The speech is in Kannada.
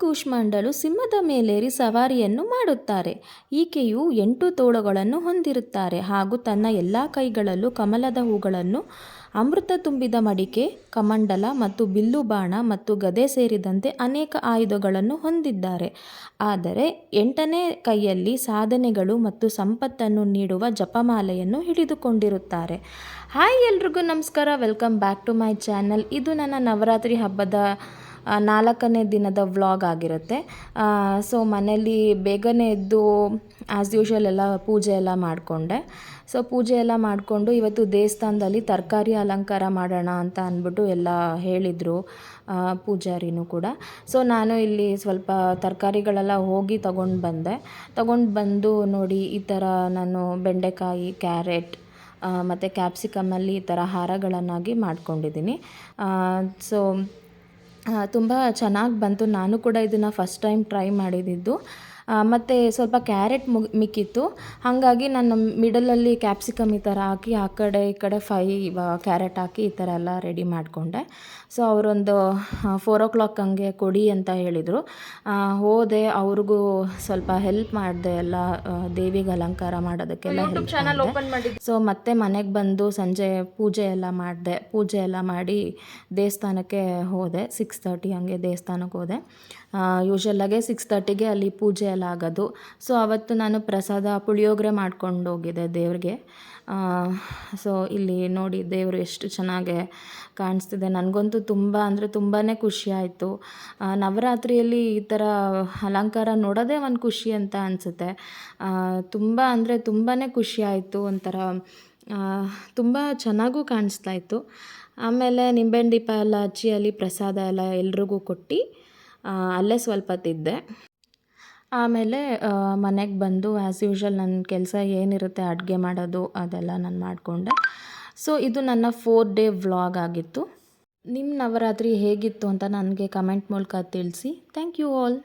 ಕೂಷ್ಮಾಂಡಲು ಸಿಂಹದ ಮೇಲೇರಿ ಸವಾರಿಯನ್ನು ಮಾಡುತ್ತಾರೆ. ಈಕೆಯು ಎಂಟು ತೋಳುಗಳನ್ನು ಹೊಂದಿರುತ್ತಾರೆ ಹಾಗೂ ತನ್ನ ಎಲ್ಲ ಕೈಗಳಲ್ಲೂ ಕಮಲದ ಹೂಗಳನ್ನು ಅಮೃತ ತುಂಬಿದ ಮಡಿಕೆ, ಕಮಂಡಲ ಮತ್ತು ಬಿಲ್ಲು ಬಾಣ ಮತ್ತು ಗದೆ ಸೇರಿದಂತೆ ಅನೇಕ ಆಯುಧಗಳನ್ನು ಹೊಂದಿದ್ದಾರೆ. ಆದರೆ ಎಂಟನೇ ಕೈಯಲ್ಲಿ ಸಾಧನೆಗಳು ಮತ್ತು ಸಂಪತ್ತನ್ನು ನೀಡುವ ಜಪಮಾಲೆಯನ್ನು ಹಿಡಿದುಕೊಂಡಿರುತ್ತಾರೆ. ಹಾಯ್ ಎಲ್ರಿಗೂ ನಮಸ್ಕಾರ, welcome back to my channel. ಇದು ನನ್ನ ನವರಾತ್ರಿ ಹಬ್ಬದ ನಾಲ್ಕನೇ ದಿನದ ವ್ಲಾಗ್ ಆಗಿರುತ್ತೆ. ಸೊ ಮನೇಲಿ ಬೇಗನೆ ಎದ್ದು ಆ್ಯಸ್ ಯೂಶ್ವಲ್ ಎಲ್ಲ ಪೂಜೆ ಎಲ್ಲ ಮಾಡಿಕೊಂಡೆ. ಸೊ ಪೂಜೆ ಎಲ್ಲ ಮಾಡಿಕೊಂಡು ಇವತ್ತು ದೇವಸ್ಥಾನದಲ್ಲಿ ತರಕಾರಿ ಅಲಂಕಾರ ಮಾಡೋಣ ಅಂತ ಅಂದ್ಬಿಟ್ಟು ಎಲ್ಲ ಹೇಳಿದರು ಪೂಜಾರಿನೂ ಕೂಡ. ಸೊ ನಾನು ಇಲ್ಲಿ ಸ್ವಲ್ಪ ತರಕಾರಿಗಳೆಲ್ಲ ಹೋಗಿ ತಗೊಂಡು ಬಂದೆ. ತಗೊಂಡು ಬಂದು ನೋಡಿ ಈ ಥರ ನಾನು ಬೆಂಡೆಕಾಯಿ, ಕ್ಯಾರೆಟ್ ಮತ್ತು ಕ್ಯಾಪ್ಸಿಕಮಲ್ಲಿ ಈ ಥರ ಹಾರಗಳನ್ನಾಗಿ ಮಾಡ್ಕೊಂಡಿದ್ದೀನಿ. ಸೊ ತುಂಬ ಚೆನ್ನಾಗಿ ಬಂತು. ನಾನು ಕೂಡ ಇದನ್ನು ಫಸ್ಟ್ ಟೈಮ್ ಟ್ರೈ ಮಾಡಿದ್ದು. ಮತ್ತು ಸ್ವಲ್ಪ ಕ್ಯಾರೆಟ್ ಮುಗ್ ಮಿಕ್ಕಿತ್ತು. ಹಾಗಾಗಿ ನಾನು ಮಿಡಲಲ್ಲಿ ಕ್ಯಾಪ್ಸಿಕಮ್ ಈ ಥರ ಹಾಕಿ ಆ ಕಡೆ ಈ ಕಡೆ ಫೈ ಕ್ಯಾರೆಟ್ ಹಾಕಿ ಈ ಥರ ಎಲ್ಲ ರೆಡಿ ಮಾಡಿಕೊಂಡೆ. ಸೊ ಅವರೊಂದು ಫೋರ್ ಓ ಕ್ಲಾಕ್ ಹಂಗೆ ಕೊಡಿ ಅಂತ ಹೇಳಿದರು. ಹೋದೆ ಅವ್ರಿಗೂ ಸ್ವಲ್ಪ ಹೆಲ್ಪ್ ಮಾಡಿದೆ ಎಲ್ಲ ದೇವಿಗೆ ಅಲಂಕಾರ ಮಾಡೋದಕ್ಕೆಲ್ಲ ಹೆಲ್ಪ್ ಚಾನಲ್ ಓಪನ್ ಮಾಡಿದ್ದು ಸೊ ಮತ್ತೆ ಮನೆಗೆ ಬಂದು ಸಂಜೆ ಪೂಜೆ ಎಲ್ಲ ಮಾಡಿದೆ. ಪೂಜೆ ಎಲ್ಲ ಮಾಡಿ ದೇವಸ್ಥಾನಕ್ಕೆ ಹೋದೆ. ಸಿಕ್ಸ್ ತರ್ಟಿ ಹಂಗೆ ದೇವಸ್ಥಾನಕ್ಕೆ ಹೋದೆ. ಯೂಶ್ವಲಾಗೆ ಸಿಕ್ಸ್ ತರ್ಟಿಗೆ ಅಲ್ಲಿ ಪೂಜೆ ಎಲ್ಲ ಆಗೋದು ಸೊ ಅವತ್ತು ನಾನು ಪ್ರಸಾದ ಪುಳಿಯೋಗರೆ ಮಾಡ್ಕೊಂಡು ಹೋಗಿದ್ದೆ ದೇವ್ರಿಗೆ ಸೊ ಇಲ್ಲಿ ನೋಡಿ ದೇವರು ಎಷ್ಟು ಚೆನ್ನಾಗಿ ಕಾಣಿಸ್ತಿದೆ. ನನಗಂತೂ ತುಂಬ, ಅಂದರೆ ತುಂಬಾ ಖುಷಿ ಆಯಿತು. ನವರಾತ್ರಿಯಲ್ಲಿ ಈ ಥರ ಅಲಂಕಾರ ನೋಡೋದೇ ಒಂದು ಖುಷಿ ಅಂತ ಅನಿಸುತ್ತೆ. ತುಂಬ, ಅಂದರೆ ತುಂಬಾ ಖುಷಿ ಆಯಿತು ಒಂಥರ. ತುಂಬ ಚೆನ್ನಾಗೂ ಕಾಣಿಸ್ತಾ ಇತ್ತು. ಆಮೇಲೆ ನಿಂಬೆಹಣ್ಣು ದೀಪ ಎಲ್ಲ ಹಚ್ಚಿ ಅಲ್ಲಿ ಪ್ರಸಾದ ಎಲ್ಲ ಎಲ್ರಿಗೂ ಕೊಟ್ಟು ಅಲ್ಲೇ ಸ್ವಲ್ಪ ತಿದ್ದೆ ಆಮೇಲೆ ಮನೆಗೆ ಬಂದು ಆ್ಯಸ್ ಯೂಶ್ವಲ್ ನನ್ನ ಕೆಲಸ ಏನಿರುತ್ತೆ ಅಡುಗೆ ಮಾಡೋದು ಅದೆಲ್ಲ ನಾನು ಮಾಡಿಕೊಂಡೆ. ಸೊ ಇದು ನನ್ನ ಫೋರ್ ಡೇ ವ್ಲಾಗ್ ಆಗಿತ್ತು. ನಿಮ್ಮ ನವರಾತ್ರಿ ಹೇಗಿತ್ತು ಅಂತ ನನಗೆ ಕಮೆಂಟ್ ಮೂಲಕ ತಿಳಿಸಿ. Thank you all